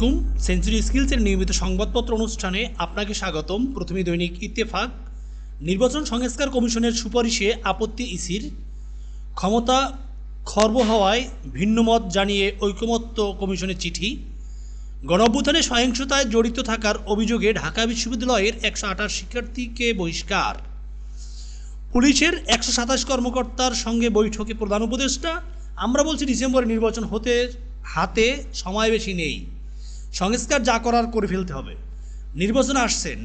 আলাইকুম। সেঞ্চুরি স্কিলসের নিয়মিত সংবাদপত্র অনুষ্ঠানে আপনাকে স্বাগতম। প্রথমে দৈনিক ইত্তেফাক। নির্বাচন সংস্কার কমিশনের সুপারিশে আপত্তি ইসির। ক্ষমতা খর্ব হওয়ায় ভিন্নমত জানিয়ে ঐকমত্য কমিশনের চিঠি। গণঅভ্যুত্থানে সহিংসতায় জড়িত থাকার অভিযোগে ঢাকা বিশ্ববিদ্যালয়ের একশো আঠাশ শিক্ষার্থীকে বহিষ্কার। পুলিশের একশো সাতাশ কর্মকর্তার সঙ্গে বৈঠকে প্রধান উপদেষ্টা। আমরা বলছি ডিসেম্বরে নির্বাচন হতে, হাতে সময় বেশি নেই। সংস্কার যা করার করে ফেলতে হবে। নির্বাচন আসছে,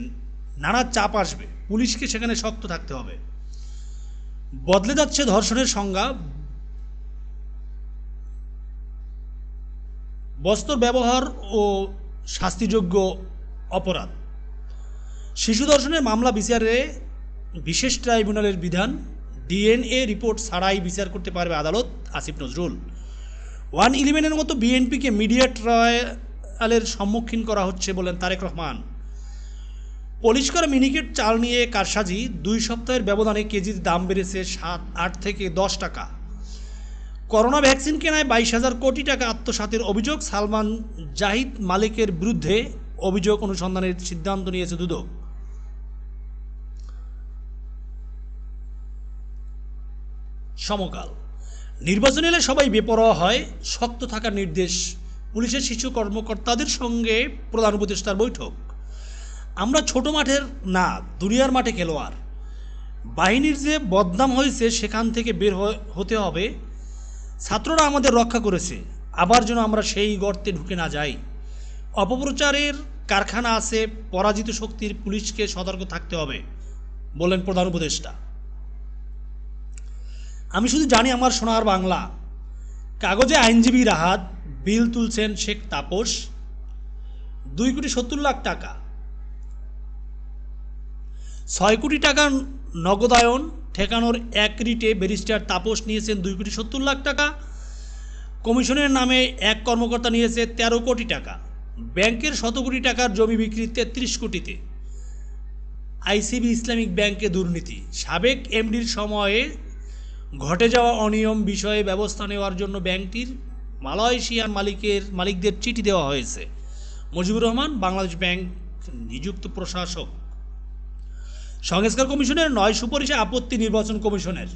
নানা চাপ আসবে, পুলিশকে সেখানে শক্ত থাকতে হবে। বদলে যাচ্ছে ধর্ষণের সংজ্ঞা। বস্ত্র ব্যবহার ও শাস্তিযোগ্য অপরাধ। শিশু ধর্ষণের মামলা বিচারে বিশেষ ট্রাইব্যুনালের বিধান। ডিএনএ রিপোর্ট ছাড়াই বিচার করতে পারবে আদালত আসিফ নজরুল। ওয়ান ইলেভেনের মতো বিএনপিকে মিডিয়া ট্রায়ালের সম্মুখীন করা হচ্ছে বলেন তারেক রহমান। পরিষ্কার মিনিকেট চাল নিয়ে কারসাজি, দুই সপ্তাহের ব্যবধানে কেজির দাম বেড়েছে সাত, আট থেকে দশ টাকা। করোনা ভ্যাকসিন কেনায় বাইশ হাজার কোটি টাকা আত্মসাতের অভিযোগ, সালমান জাহিদ মালিকের বিরুদ্ধে অভিযোগ অনুসন্ধানের সিদ্ধান্ত নিয়েছে দুদক। সমকাল। নির্বাচন এলে সবাই বেপরোয়া হয়, শক্ত থাকার নির্দেশ পুলিশের শিশু কর্মকর্তাদের সঙ্গে প্রধান উপদেষ্টার বৈঠক। আমরা ছোট মাঠের না, দুনিয়ার মাঠে খেলোয়াড়। বাহিনীর যে বদনাম হয়েছে সেখান থেকে বের হতে হবে। ছাত্ররা আমাদের রক্ষা করেছে। আবার যেন আমরা সেই গর্তে ঢুকে না যাই। অপপ্রচারের কারখানা আছে, পরাজিত শক্তির পুলিশকে সতর্ক থাকতে হবে, বললেন প্রধান উপদেষ্টা। আমি শুধু জানি আমার সোনার বাংলা। কাগজে আইনজীবী রাহাত বিল তুলছেন শেখ তাপস, দুই কোটি সত্তর লাখ টাকা। ছয় কোটি টাকা নগদায়ন, ঠেকানোর এক রিটে ব্যারিস্টার তাপস নিয়েছেন দুই কোটি সত্তর লাখ টাকা। কমিশনের নামে এক কর্মকর্তা নিয়েছে তেরো কোটি টাকা। ব্যাংকের শত কোটি টাকার জমি বিক্রি তেত্রিশ কোটিতে। আইসিবি ইসলামিক ব্যাংকে দুর্নীতি। সাবেক এমডির সময়ে ঘটে যাওয়া অনিয়ম বিষয়ে ব্যবস্থা নেওয়ার জন্য ব্যাংকটির মালয়েশিয়ার মালিকের, মালিকদের চিঠি দেওয়া হয়েছে। মুজিবুর রহমান, বাংলাদেশ ব্যাংক নিযুক্ত প্রশাসক। সংস্কার কমিশনের নয় সুপারিশে আপত্তি নির্বাচন কমিশনের।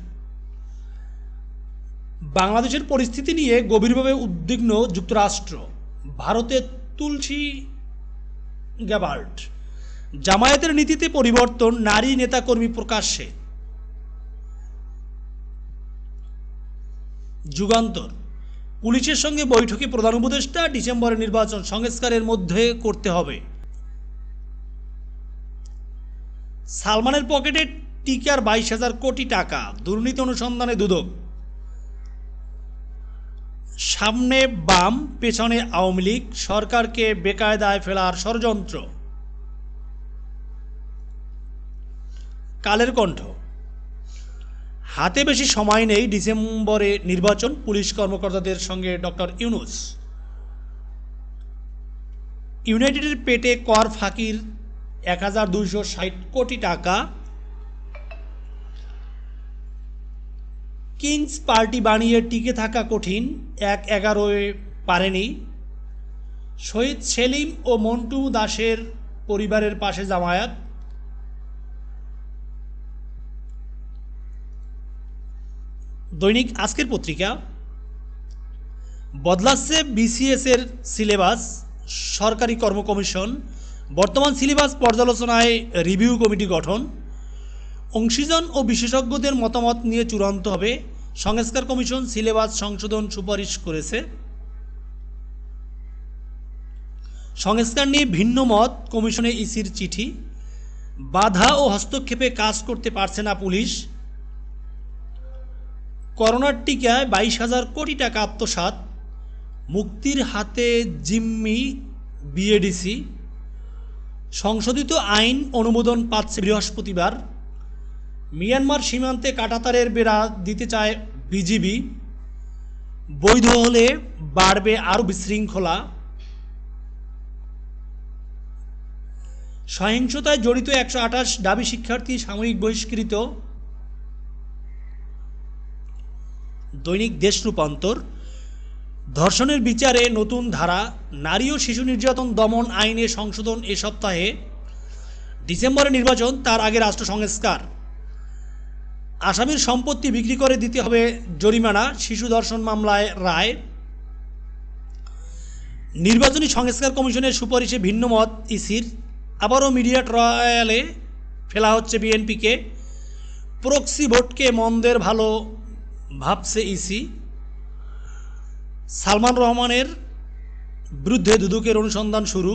বাংলাদেশের পরিস্থিতি নিয়ে গভীরভাবে উদ্বিগ্ন যুক্তরাষ্ট্র। ভারতের তুলসী গ্যাবার্ট। জামায়াতের নীতিতে পরিবর্তন, নারী নেতাকর্মী প্রকাশ্যে। যুগান্তর। পুলিশের সঙ্গে বৈঠকে প্রধান উপদেষ্টা ডিসেম্বরে নির্বাচন সংস্কারের মধ্যে করতে হবে। সালমানের পকেটে টিকার বাইশ হাজার কোটি টাকা, দুর্নীতি অনুসন্ধানে দুদক। সামনে বাম, পেছনে আওয়ামী লীগ, সরকারকে বেকায়দায় ফেলার ষড়যন্ত্র। কালের কণ্ঠ। হাতে বেশি সময় নেই ডিসেম্বরে নির্বাচন, পুলিশ কর্মকর্তাদের সঙ্গে ডক্টর ইউনুস। ইউনাইটেডের পেটে কর ফাঁকির এক হাজার ষাট কোটি টাকা। কিংস পার্টি বানিয়ে টিকে থাকা কঠিন, এক এগারোয় পারেনি। শহীদ সেলিম ও মন্টু দাসের পরিবারের পাশে জামায়াত। দৈনিক আজকের পত্রিকা, বদলাচ্ছে বিসিএস এর সিলেবাস, সরকারি কর্ম কমিশন বর্তমান সিলেবাস পর্যালোচনায় রিভিউ কমিটি গঠন, অংশীজন ও বিশেষজ্ঞদের মতামত নিয়ে চূড়ান্ত হবে, সংস্কার কমিশন সিলেবাস সংশোধন সুপারিশ করেছে। সংস্কার নিয়ে ভিন্ন মত, কমিশনে ইসির চিঠি, বাধা ও হস্তক্ষেপে কাজ করতে পারছে না পুলিশ করোনার টিকায় বাইশ হাজার কোটি টাকা আত্মসাৎ, মুক্তির হাতে জিম্মি বিএডিসি, সংশোধিত আইন অনুমোদন পাচ্ছে বৃহস্পতিবার, মিয়ানমার সীমান্তে কাটাতারের বেড়া দিতে চায় বিজিবি, বৈধ হলে বাড়বে আরও বিশৃঙ্খলা। সহিংসতায় জড়িত একশো আঠাশ দাবি শিক্ষার্থী সাময়িক বহিষ্কৃত দৈনিক দেশ রূপান্তর। ধর্ষণের বিচারে নতুন ধারা, নারী ও শিশু নির্যাতন দমন আইনে সংশোধন এ সপ্তাহে। ডিসেম্বরে নির্বাচন, তার আগে রাষ্ট্র সংস্কার। আসামির সম্পত্তি বিক্রি করে দিতে হবে জরিমানা, শিশু ধর্ষণ মামলায় রায়। নির্বাচনী সংস্কার কমিশনের সুপারিশে ভিন্নমত ইসির। আবারও মিডিয়া ট্রায়ালে ফেলা হচ্ছে বিএনপিকে। প্রক্সি ভোটকে মন্দের ভালো ভাবছে ইসি, সালমান রহমানের বিরুদ্ধে দুদকের অনুসন্ধান শুরু,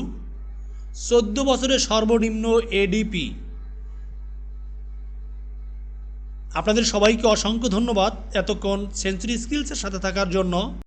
চোদ্দ বছরের সর্বনিম্ন এডিপি আপনাদের সবাইকে অসংখ্য ধন্যবাদ এতক্ষণ সেঞ্চুরি স্কিলসের সাথে থাকার জন্য।